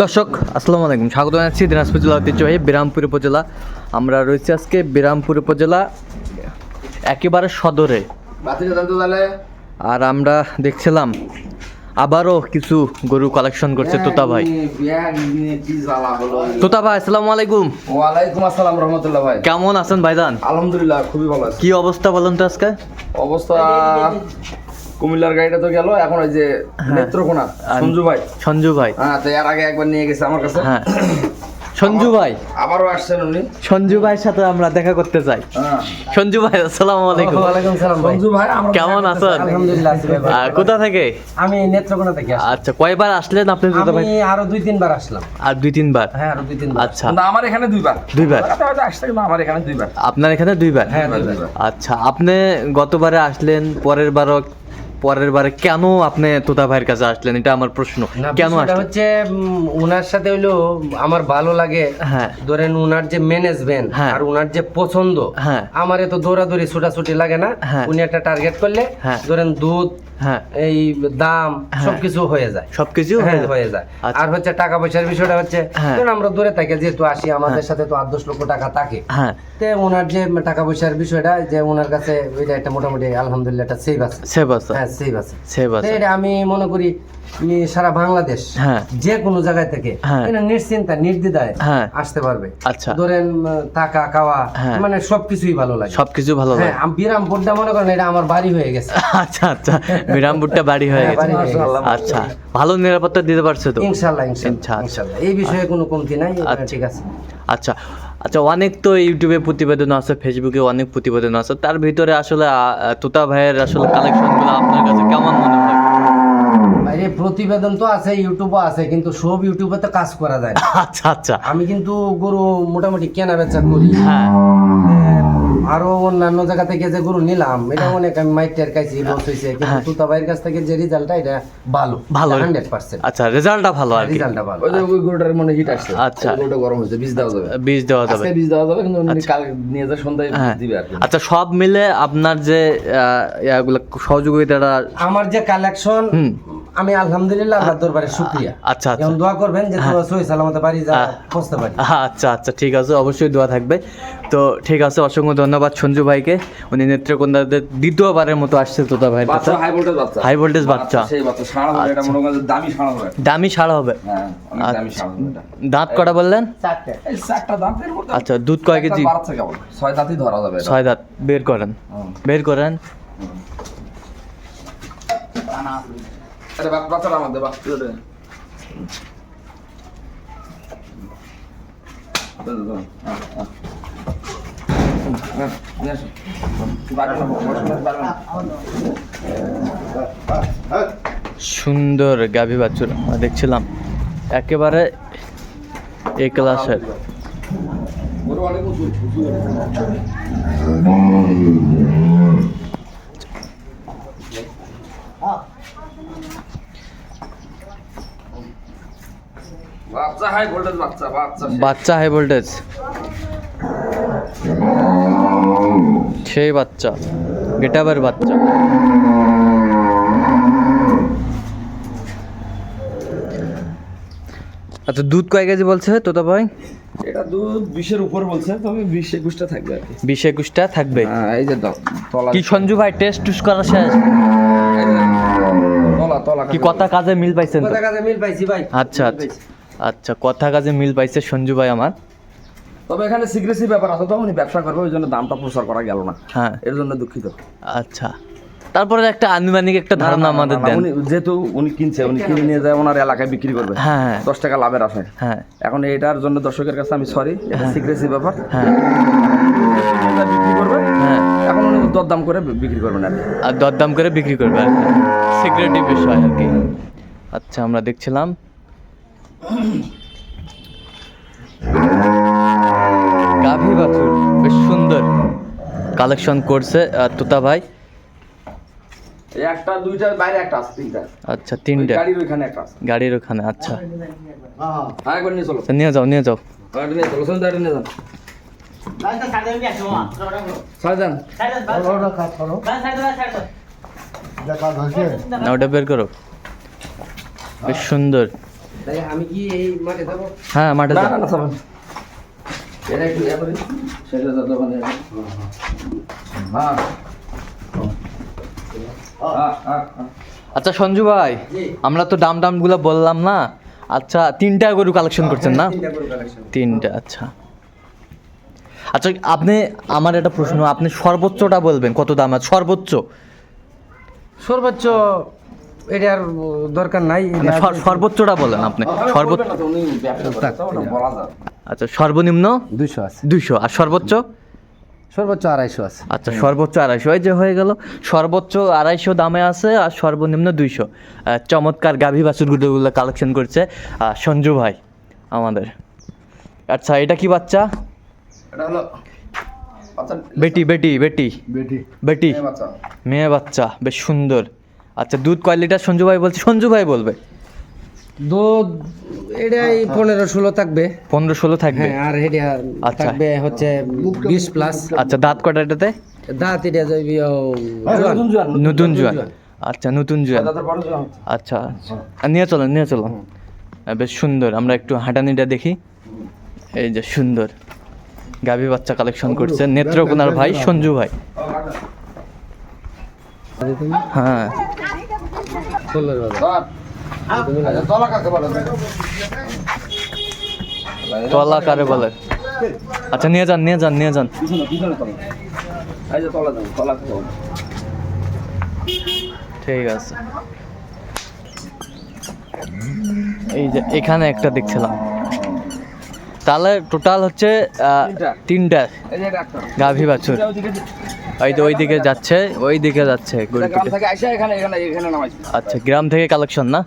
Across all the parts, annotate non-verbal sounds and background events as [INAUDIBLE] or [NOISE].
দর্শক আসসালামু আলাইকুম। স্বাগত জানাচ্ছি দিনাজপুর জেলা ঐতিহ্যবাহী বিরামপুর উপজেলা। আমরা রয়েছি আজকে বিরামপুর উপজেলা একেবারে সদরে। আর আমরা দেখছিলাম আবারও কিছু গরু কালেকশন করছে তোতা ভাই। তোতা ভাই আসসালামু আলাইকুম। ওয়ালাইকুম আসসালাম রহমতুল্লাহ ভাই। কেমন আছেন ভাইজান? আলহামদুলিল্লাহ খুবই ভালো কি অবস্থা বলেন তো আজকে? অবস্থা কুমিল্লার গাড়িটা তো গেল এখন ওই যে নেত্রকোনা সঞ্জু ভাই। সঞ্জু ভাই। হ্যাঁ তো এর আগে একবার নিয়ে গেছে আমার কাছে। হ্যাঁ। সঞ্জু ভাই। আবারও আসছেন উনি। সঞ্জু ভাইয়ের সাথে আমরা দেখা করতে চাই। হ্যাঁ। সঞ্জু ভাই আসসালামু আলাইকুম। ওয়ালাইকুম সালাম। সঞ্জু ভাই আমরা কেমন আছেন? আলহামদুলিল্লাহ আছি ভাই। কোথা থেকে? আমি নেত্রকোনা থেকে আসছি। আচ্ছা কয়বার আসলেন আপনি তোতা ভাই আমি আরও দুই তিনবার আসলাম। আর দুই তিনবার? হ্যাঁ আরও দুই তিনবার। আচ্ছা। কিন্তু আমার এখানে দুইবার। দুইবার? হয়তো আসছে কিন্তু আমার এখানে দুইবার। আপনার এখানে দুইবার? হ্যাঁ দুইবার। আচ্ছা আপনি গতবারে আসলেন পরের বারও পরের বারে কেন আপনি তোতা ভাইয়ের কাছে আসলেন? এটা আমার প্রশ্ন। কেন আসলেন? হচ্ছে ওনার উনার সাথে হইল আমার ভালো লাগে। হ্যাঁ। ধরেন ওনার যে ম্যানেজমেন্ট। আর ওনার যে পছন্দ হ্যাঁ। আমার এত দৌড়াদৌড়ি ছোটাছুটি লাগে না। হ্যাঁ। উনি একটা টার্গেট করলে হ্যাঁ। ধরেন দুধ হ্যাঁ এই দাম হ্যাঁ। সবকিছু হয়ে যায়। সবকিছু হ্যাঁ, হয়ে যায়। আচ্ছা। আর হচ্ছে টাকা পয়সার বিষয়টা হচ্ছে। আমরা দূরে থাকি যেহেতু আসি আমাদের সাথে তো আট দশ লক্ষ টাকা থাকে। তে ওনার যে টাকা পয়সার বিষয়টা যে ওনার কাছে ওইটা একটা মোটামুটি আলহামদুলিল্লাহ একটা সেভ আছে। সেভ আছে। হ্যাঁ সেভ আছে। সেভ আছে। আমি মনে করি সারা বাংলাদেশ হ্যাঁ। যে কোনো জায়গায় থেকে হ্যাঁ। নিশ্চিন্তা নির্দ্বিধায় হ্যাঁ। আসতে পারবে। আচ্ছা। ধরেন থাকা খাওয়া। মানে সবকিছুই ভালো লাগে। সবকিছু ভালো লাগে। আমি বিরামপুরটা মনে করেন এটা আমার বাড়ি হয়ে গেছে। [LAUGHS] আচ্ছা আচ্ছা। বিরামপুরটা বাড়ি হয়ে গেছে। বাড়ি হয়ে গেছে। আচ্ছা ভালো নিরাপত্তা দিতে পারছে তো? ইনশাল্লাহ আচ্ছা, ইনশাল্লাহ আচ্ছা। এই বিষয়ে কোনো কমতি নাই আচ্ছা। ঠিক আছে। আচ্ছা আচ্ছা অনেক তো ইউটিউবে প্রতিবেদন আছে ফেসবুকে অনেক প্রতিবেদন আছে। তার ভিতরে আসলে তোতা ভাইয়ের আসলে কালেকশনগুলো আপনার কাছে কেমন মনে হয়? প্রতিবেদন তো আছে ইউটিউবও আছে কিন্তু সব ইউটিউবে তো কাজ করা যায় না। আচ্ছা আচ্ছা। আমি কিন্তু গরু মোটামুটি কেনা বেচা করি। হ্যাঁ। আরও অন্যান্য জায়গা থেকে যে গরু নিলাম এটা অনেক আমি মাইটের কাছে লস হয়েছে কিন্তু তুতা ভাইয়ের কাছ থেকে যে রেজাল্টটা এটা ভালো। হ্যাঁ। ভালো। হান্ড্রেড পার্সেন্ট আচ্ছা রেজাল্টটা ভালো আর কি। রেজাল্টটা ভালো। ওই যে ওই গরুটার মনে হিট আসছে। আচ্ছা। গরুটা গরম হয়েছে বীজ দেওয়া যাবে। বীজ দেওয়া যাবে। আজকে বীজ দেওয়া যাবে কিন্তু উনি কাল নিয়ে যা সন্ধ্যায় হ্যাঁ। দিবে আর কি। আচ্ছা সব মিলে আপনার যে আহ, ইয়াগুলো সহযোগিতাটা আমার যে কালেকশন আমি আলহামদুলিল্লাহ আল্লাহর দরবারে শুকরিয়া। আচ্ছা আচ্ছা। দোয়া করবেন যে তোমরা সহি সালামতে বাড়ি যা পৌঁছতে পারি। আচ্ছা আচ্ছা ঠিক আছে অবশ্যই দোয়া থাকবে। তো ঠিক আছে অসংখ্য ধন্যবাদ সঞ্জু ভাইকে। উনি নেত্রকোন্দাদের দ্বিতীয়বারের মতো আসছে তোতা ভাইয়ের কাছে। বাচ্চা হাই ভোল্টেজ বাচ্চা। হাই ভোল্টেজ বাচ্চা সেই বাচ্চা সারা হবে এটা মনে করেন দামি সারা হবে। দামি সারা হবে। হ্যাঁ দামি সারা হবে দাঁত কটা বললেন? এই চারটা দাঁতের মধ্যে আচ্ছা দুধ কয় কেজি? ছয় দাঁতই ধরা যাবে এটা। ছয় দাঁত বের করেন। বের করেন। আরে বাপ তুই দে। সুন্দর গাভী বাছুর দেখছিলাম। একেবারে এ ক্লাসের। অনেক বাচ্চা হাই ভোল্টেজ বাচ্চা বাচ্চা সেই। বাচ্চা হাই ভোল্টেজ সেই বাচ্চা গেটাবের বাচ্চা। আচ্ছা দুধ কয় কেজি বলছে তোতা ভাই? এটা দুধ বিশের উপর বলছে তবে বিশ একুশটা থাকবে আর কি। বিশ একুশটা থাকবে? হ্যাঁ এই যে তলা কি সঞ্জু ভাই টেস্ট টুস করা শেষ? তলা তলা কি কথা কাজে মিল পাইছেন কথা কাজে মিল পাইছি ভাই। আচ্ছা আচ্ছা। আচ্ছা কথা কাজে মিল পাইছে সঞ্জু ভাই আমার। তবে এখানে সিক্রেসি ব্যাপার আছে তো উনি ব্যবসা করবে ওই জন্য দামটা প্রচার করা গেল না। হ্যাঁ। এর জন্য দুঃখিত। আচ্ছা। তারপরে একটা আনুমানিক একটা ধারণা আমাদের দেন। উনি যেহেতু উনি কিনছে উনি কিনে নিয়ে যায় ওনার এলাকায় বিক্রি করবে। হ্যাঁ হ্যাঁ। দশ টাকা লাভের আশায়। হ্যাঁ। এখন এটার জন্য দর্শকের কাছে আমি সরি এটা সিক্রেসি ব্যাপার। হ্যাঁ। বিক্রি করবে। হ্যাঁ। এখন উনি দরদাম করে বিক্রি করবেন আর। আর দরদাম করে বিক্রি করবে আর কি। সিক্রেটিভ বিষয় আর কি। আচ্ছা আমরা দেখছিলাম। গাভী বাছুর বেশ সুন্দর কালেকশন করছে তোতা ভাই। এই একটা দুইটা বাইরে একটা আছে তিনটা। আচ্ছা তিনটে। গাড়ির ওইখানে একটা আছে। গাড়ির ওখানে আচ্ছা। হ্যাঁ একবার নিয়ে চলো। আচ্ছা, নিয়ে যাও নিয়ে যাও। হ্যাঁ, এটা নিয়ে চলো নিয়ে ওটা বের করো। বেশ সুন্দর। আমি কি এই মাঠে যাব। হ্যাঁ মাঠে না না না এটা একটু ইয়ে করি সেটা তো দোকানে হ্যাঁ হ্যাঁ। হ্যাঁ হ্যাঁ আচ্ছা সঞ্জু ভাই আমরা তো দাম দামগুলো বললাম না। আচ্ছা তিনটা গরু কালেকশন করছেন না? তিনটা তিনটা আচ্ছা। আচ্ছা আপনি আমার একটা প্রশ্ন আপনি সর্বোচ্চটা বলবেন কত দাম আছে? সর্বোচ্চ। সর্বোচ্চ এটার দরকার নাই মানে সর্বোচ্চটা বলেন আপনি। সর্বোচ্চ বলা যায়। আচ্ছা সর্বনিম্ন? দুইশো আছে। দুইশো। আর সর্বোচ্চ? সর্বোচ্চ আড়াইশো আছে। আচ্ছা সর্বোচ্চ আড়াইশো। এই যে হয়ে গেল সর্বোচ্চ আড়াইশো দামে আছে আর সর্বনিম্ন দুইশো। চমৎকার গাভী বাছুরগুলোগুলো কালেকশন করছে সঞ্জু ভাই আমাদের। আচ্ছা এটা কি বাচ্চা? এটা হলো আচ্ছা বেটি বেটি বেটি। বেটি। বেটি। মেয়ে বাচ্চা বেশ সুন্দর। আচ্ছা দুধ কয় লিটার? সঞ্জু ভাই বলছে সঞ্জু ভাই বলবে। দুধ এটাই পনেরো ষোলো থাকবে। পনেরো ষোলো থাকবে? হ্যাঁ আর এটা আচ্ছা। থাকবে হচ্ছে বিশ প্লাস আচ্ছা দাঁত কটা এটাতে? দাঁত এটা যাইবি নতুন জোয়ান। আচ্ছা নতুন জোয়ান। আচ্ছা আচ্ছা। আর নিয়ে চলেন নিয়ে চলুন। আহ, বেশ সুন্দর আমরা একটু হাঁটানিটা দেখি। এই যে সুন্দর। গাভী বাচ্চা কালেকশন করছে। নেত্রকোনার ভাই সঞ্জু ভাই। হ্যাঁ। ষোলোর বাজার। আচ্ছা, তলা কাকে বলে? কারে বলে? আচ্ছা নিয়ে যান নিয়ে যান নিয়ে যান? ঠিক আছে। এই যে এখানে একটা দেখছিলাম। তাহলে টোটাল হচ্ছে তিনটা। গাভী বাছুর। ওই তো ওই দিকে যাচ্ছে ওই দিকে যাচ্ছে আচ্ছা গ্রাম থেকে কালেকশন না?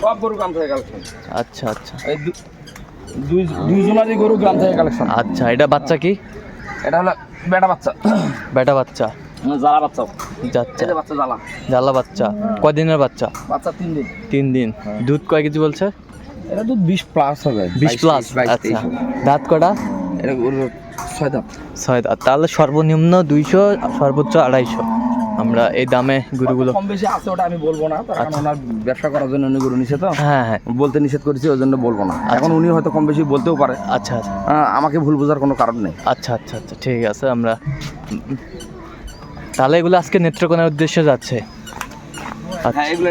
সব গরু গ্রাম থেকে কালেকশন আচ্ছা আচ্ছা। দুই দুইজনারই গরু গ্রাম থেকে কালেকশন আচ্ছা এটা বাচ্চা কি? এটা হলো বেটা বাচ্চা। বেটা বাচ্চা। হুম, জ্বালা বাচ্চা। যাচ্ছে। বাচ্চা জ্বালা। জ্বালা বাচ্চা। কদিনের বাচ্চা? বাচ্চা তিন দিন। তিন দিন। দুধ কয় কেজি বলছে? এটা তো বিশ প্লাস হবে বিশ প্লাস আচ্ছা। দাঁত কটা? এটা ছয় দাঁত। তাহলে সর্বনিম্ন দুইশো সর্বোচ্চ আড়াইশো। আমরা এই দামে গরুগুলো কম বেশি আছে ওটা আমি বলব না। কারণ ওনার ব্যবসা করার জন্য উনি গরু নিষেধ তো। হ্যাঁ হ্যাঁ। বলতে নিষেধ করেছি ওই জন্য বলব না। এখন উনি হয়তো কম বেশি বলতেও পারে। আচ্ছা আচ্ছা। আমাকে ভুল বোঝার কোনো কারণ নেই। আচ্ছা আচ্ছা আচ্ছা ঠিক আছে আমরা তাহলে এগুলো আজকে নেত্রকোনার উদ্দেশ্যে যাচ্ছে। হ্যাঁ এগুলো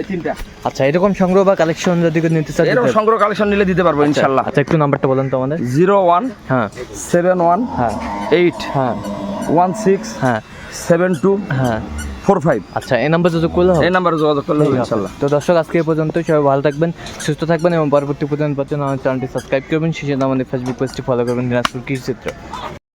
এই তিনটা। আচ্ছা এরকম সংগ্রহ বা কালেকশন যদি নিতে চান এরকম সংগ্রহ কালেকশন নিলে দিতে পারব ইনশাল্লাহ আচ্ছা একটু নাম্বারটা বলেন তো আমাদের। জিরো ওয়ান হ্যাঁ। সেভেন ওয়ান হ্যাঁ। এইট হ্যাঁ। ওয়ান সিক্স হ্যাঁ। সেভেন টু হ্যাঁ। Four five. আচ্ছা এই নাম্বার যোগাযোগ করলে এই নাম্বারে যোগাযোগ করলে হবে ইনশাল্লাহ তো দর্শক আজকে এই পর্যন্ত সবাই ভালো থাকবেন সুস্থ থাকবেন এবং পরবর্তী পর্যন্ত আমার চ্যানেলটি সাবস্ক্রাইব করবেন। সেই সাথে আমাদের ফেসবুক পেজটি ফলো করবেন দিনাজপুর কৃষি চিত্র।